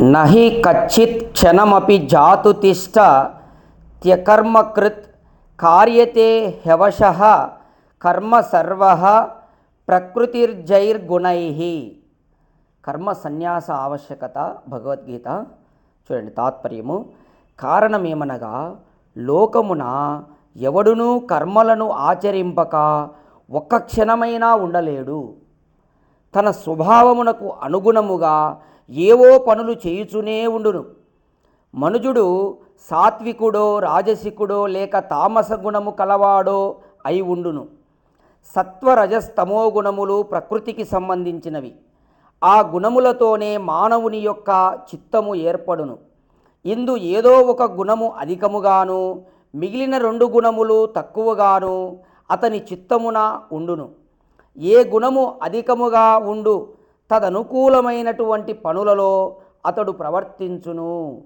నహి కచ్చిత్ క్షణమపి జాతు తిష్ట త్యకర్మకృత్ కార్యతే హ్యవశ కర్మ సర్వ ప్రకృతిర్జైర్గుణై. కర్మ సన్యాస ఆవశ్యకత భగవద్గీత. చూడండి తాత్పర్యము. కారణమేమనగా లోకమున ఎవడునూ కర్మలను ఆచరింపక ఒక్క క్షణమైనా ఉండలేడు. తన స్వభావమునకు అనుగుణముగా ఏవో పనులు చేయుచునే ఉండును. మనుజుడు సాత్వికుడో రాజసికుడో లేక తామస గుణము కలవాడో అయి ఉండును. సత్వరజస్తమో గుణములు ప్రకృతికి సంబంధించినవి. ఆ గుణములతోనే మానవుని యొక్క చిత్తము ఏర్పడును. ఇందు ఏదో ఒక గుణము అధికముగాను మిగిలిన రెండు గుణములు తక్కువగాను అతని చిత్తమున ఉండును. ఏ గుణము అధికముగా ఉండు తదనుకూలమైనటువంటి పనులలో అతడు ప్రవర్తించును.